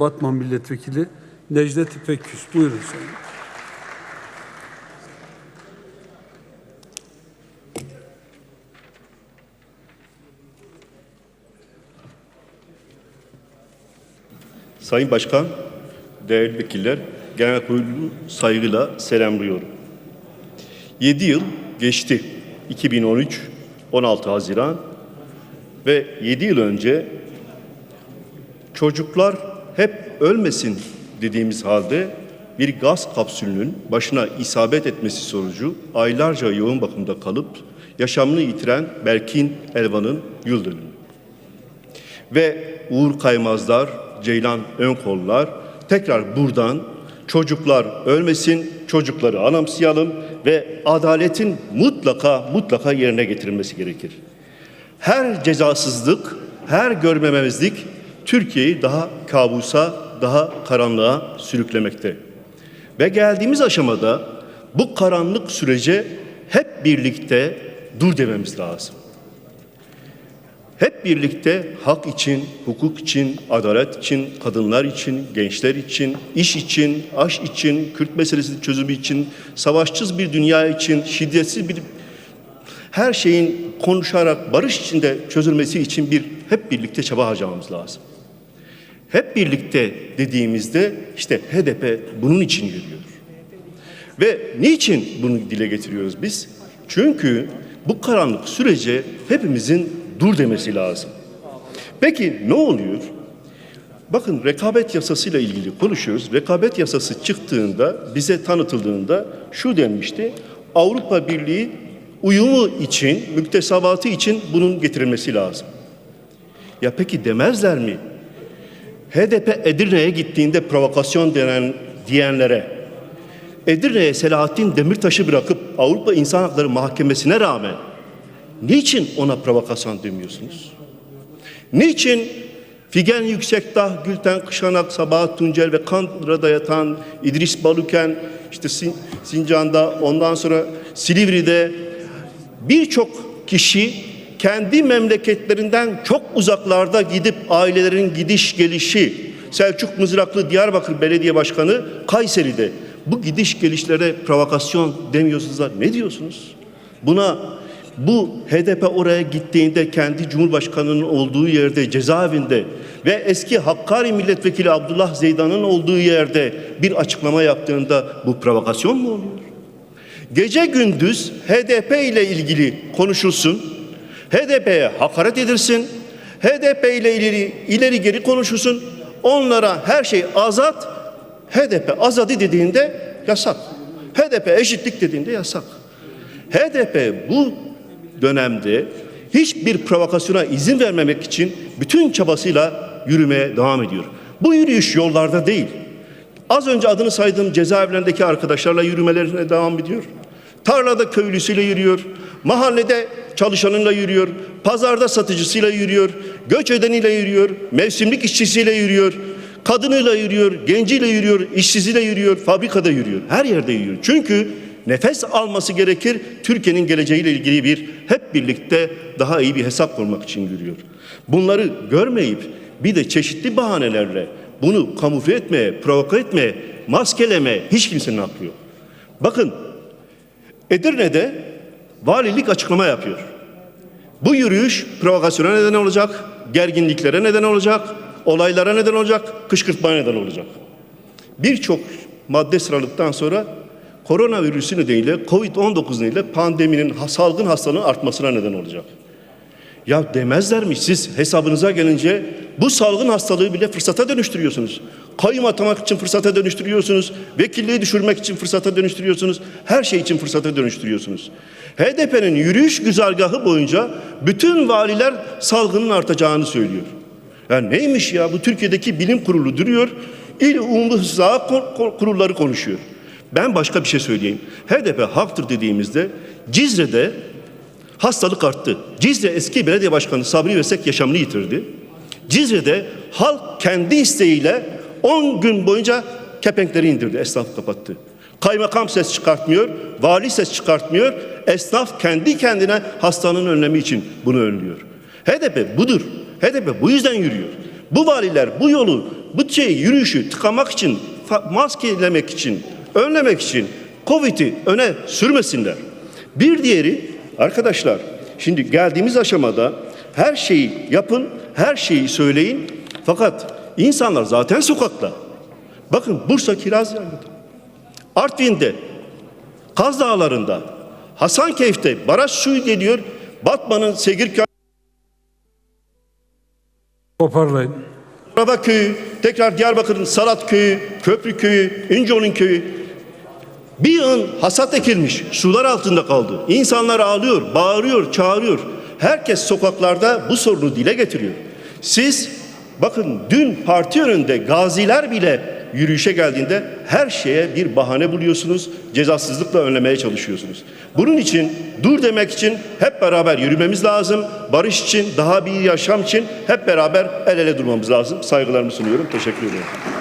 Batman Milletvekili Necdet İpekküs. Buyurun sayın. Sayın Başkan, değerli vekiller, genel kurulu saygıyla selamlıyorum. 7 yıl geçti. 2013, 16 Haziran ve 7 yıl önce çocuklar hep ölmesin dediğimiz halde bir gaz kapsülünün başına isabet etmesi sonucu aylarca yoğun bakımda kalıp yaşamını yitiren Berkin Elvan'ın yıl dönümü ve Uğur Kaymazlar, Ceylan Önkollar tekrar buradan çocuklar ölmesin, çocukları anımsayalım ve adaletin mutlaka mutlaka yerine getirilmesi gerekir. Her cezasızlık, her görmemezlik Türkiye'yi daha kabusa, daha karanlığa sürüklemekte. Ve geldiğimiz aşamada bu karanlık sürece hep birlikte dur dememiz lazım. Hep birlikte hak için, hukuk için, adalet için, kadınlar için, gençler için, iş için, aş için, Kürt meselesi çözümü için, savaşçız bir dünya için, şiddetsiz bir her şeyin konuşarak barış içinde çözülmesi için bir hep birlikte çaba harcamamız lazım. Hep birlikte dediğimizde işte HDP bunun için yürüyor. Ve niçin bunu dile getiriyoruz biz? Çünkü bu karanlık sürece hepimizin dur demesi lazım. Peki ne oluyor? Bakın rekabet yasasıyla ilgili konuşuyoruz. Rekabet yasası çıktığında, bize tanıtıldığında şu denmişti. Avrupa Birliği uyumu için, müktesebatı için bunun getirilmesi lazım. Ya peki demezler mi? HDP Edirne'ye gittiğinde provokasyon denen diyenlere Edirne'ye Selahattin Demirtaş'ı bırakıp Avrupa İnsan Hakları Mahkemesi'ne rağmen niçin ona provokasyon demiyorsunuz? Niçin Figen Yüksekdağ, Gülten Kışanak, Sabahat Tuncel ve Kandıra'da yatan İdris Baluken, işte Sin- Sincan'da, ondan sonra Silivri'de birçok kişi kendi memleketlerinden çok uzaklarda gidip ailelerin gidiş gelişi, Selçuk Mızraklı Diyarbakır Belediye Başkanı Kayseri'de bu gidiş gelişlere provokasyon demiyorsunuz da ne diyorsunuz? Buna bu HDP oraya gittiğinde kendi Cumhurbaşkanı'nın olduğu yerde cezaevinde ve eski Hakkari Milletvekili Abdullah Zeydan'ın olduğu yerde bir açıklama yaptığında bu provokasyon mu oluyor? Gece gündüz HDP ile ilgili konuşulsun, HDP'ye hakaret edilsin, HDP ile ileri, ileri geri konuşulsun, onlara her şey azat, HDP azadı dediğinde yasak. HDP eşitlik dediğinde yasak. HDP bu dönemde hiçbir provokasyona izin vermemek için bütün çabasıyla yürümeye devam ediyor. Bu yürüyüş yollarda değil. Az önce adını saydığım cezaevlerindeki arkadaşlarla yürümelerine devam ediyor. Tarlada köylüsüyle yürüyor. Mahallede çalışanıyla yürüyor. Pazarda satıcısıyla yürüyor. Göç edeniyle yürüyor. Mevsimlik işçisiyle yürüyor. Kadınıyla yürüyor, genciyle yürüyor, işsiziyle yürüyor, fabrikada yürüyor. Her yerde yürüyor. Çünkü nefes alması gerekir. Türkiye'nin geleceğiyle ilgili bir hep birlikte daha iyi bir hesap kurmak için yürüyor. Bunları görmeyip bir de çeşitli bahanelerle bunu kamufle etmeye, provoke etmeye, maskeleme hiç kimsenin hakkı yok. Bakın Edirne'de valilik açıklama yapıyor. Bu yürüyüş provokasyona neden olacak, gerginliklere neden olacak, olaylara neden olacak, kışkırtmaya neden olacak. Birçok madde sıraladıktan sonra koronavirüsü nedeniyle, Covid-19 nedeniyle pandeminin, salgın hastalığın artmasına neden olacak. Ya demezler mi siz hesabınıza gelince bu salgın hastalığı bile fırsata dönüştürüyorsunuz. Kayyum atamak için fırsata dönüştürüyorsunuz. Vekilliği düşürmek için fırsata dönüştürüyorsunuz. Her şey için fırsata dönüştürüyorsunuz. HDP'nin yürüyüş güzergahı boyunca bütün valiler salgının artacağını söylüyor. Ya neymiş ya bu Türkiye'deki bilim kurulu duruyor. İl Umumi Sağlık Kurulları konuşuyor. Ben başka bir şey söyleyeyim. HDP haktır dediğimizde Cizre'de hastalık arttı. Cizre eski belediye başkanı Sabri Vesek yaşamını yitirdi. Cizre'de halk kendi isteğiyle 10 gün boyunca kepenkleri indirdi, esnaf kapattı. Kaymakam ses çıkartmıyor, vali ses çıkartmıyor. Esnaf kendi kendine hastanın önlemi için bunu önlüyor. HDP budur. HDP bu yüzden yürüyor. Bu valiler bu yolu Bu şey yürüyüşü tıkamak için, maskelemek için, önlemek için Covid'i öne sürmesinler. Bir diğeri arkadaşlar şimdi geldiğimiz aşamada her şeyi yapın, her şeyi söyleyin. Fakat insanlar zaten sokakta. Bakın Bursa Kirazlı'da, Artvin'de, Kaz Dağları'nda, Hasankeyf'te baraj suyu geliyor. Batman'ın Segirköy Toparlayın. Araba köyü, tekrar Diyarbakır'ın Salat köyü, Köprü köyü, İnceolun köyü. Bir yığın hasat ekilmiş, sular altında kaldı. İnsanlar ağlıyor, bağırıyor, çağırıyor. Herkes sokaklarda bu sorunu dile getiriyor. Siz bakın dün parti önünde gaziler bile yürüyüşe geldiğinde her şeye bir bahane buluyorsunuz. Cezasızlıkla önlemeye çalışıyorsunuz. Bunun için dur demek için hep beraber yürümemiz lazım. Barış için, daha bir yaşam için hep beraber el ele durmamız lazım. Saygılarımı sunuyorum. Teşekkür ederim.